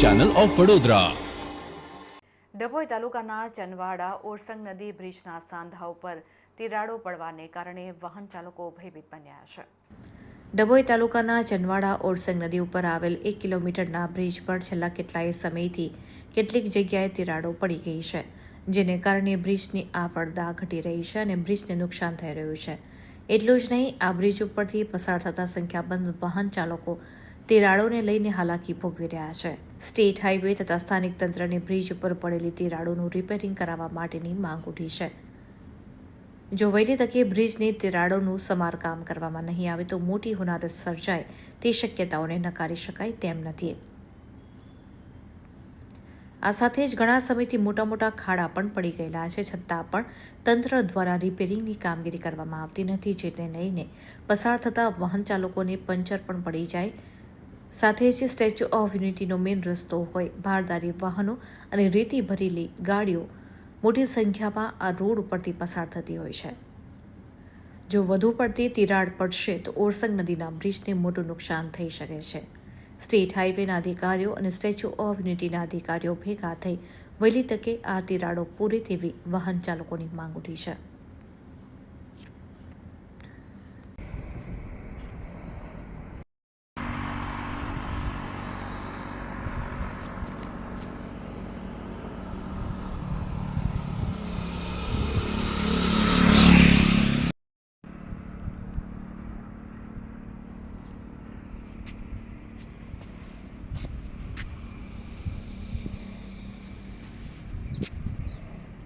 Channel of Vadodara Dabhoi તાલુકાના ચનવાડા ઓરસંગ નદી બ્રિજના સાંધા ઉપર તિરાડો પડવાને કારણે વાહન ચાલકો ભયભીત બન્યા છે. ડભોઈ તાલુકાના ચનવાડા ઓરસંગ નદી ઉપર આવેલ એક કિલોમીટરના બ્રિજ પર છેલ્લા કેટલાય સમયથી કેટલીક જગ્યાએ તિરાડો પડી ગઈ છે જેને કારણે બ્રિજની આવડદા ઘટી રહી છે અને બ્રિજને નુકસાન થઈ રહ્યું છે. એટલું જ નહીં આ બ્રિજ ઉપરથી પસાર થતા સંખ્યાબંધ વાહન ચાલકો તિરાડોને લઈને હાલાકી ભોગવી રહ્યા છે. સ્ટેટ હાઈવે તથા સ્થાનિક તંત્રને બ્રિજ ઉપર પડેલી તિરાડોનું રિપેરિંગ કરાવવા માટેની માંગ ઉઠી છે. જો વહેલી તકે બ્રિજની તિરાડોનું સમારકામ કરવામાં નહીં આવે તો મોટી હોનારત સર્જાય, તે શક્યતાઓને નકારી શકાય તેમ નથી. આ સાથે જ ઘણા સમયથી મોટા મોટા ખાડા પણ પડી ગયેલા છે, છતાં પણ તંત્ર દ્વારા રિપેરિંગની કામગીરી કરવામાં આવતી નથી, જેને લઈને પસાર થતા વાહન ચાલકોને પંચર પણ પડી જાય સાથે જ સ્ટેચ્યુ ઓફ યુનિટીનો મેઇન રસ્તો હોય ભારદારી વાહનો અને રેતી ભરેલી ગાડીઓ મોટી સંખ્યામાં આ રોડ ઉપરથી પસાર થતી હોય છે. જો વધુ પડતી તિરાડ પડશે તો ઓરસંગ નદીના બ્રિજને મોટું નુકસાન થઈ શકે છે. સ્ટેટ હાઈવેના અધિકારીઓ અને સ્ટેચ્યુ ઓફ યુનિટીના અધિકારીઓ ભેગા થઈ વહેલી તકે આ તિરાડો પૂરી તેવી વાહન ચાલકોની માંગ ઉઠી છે.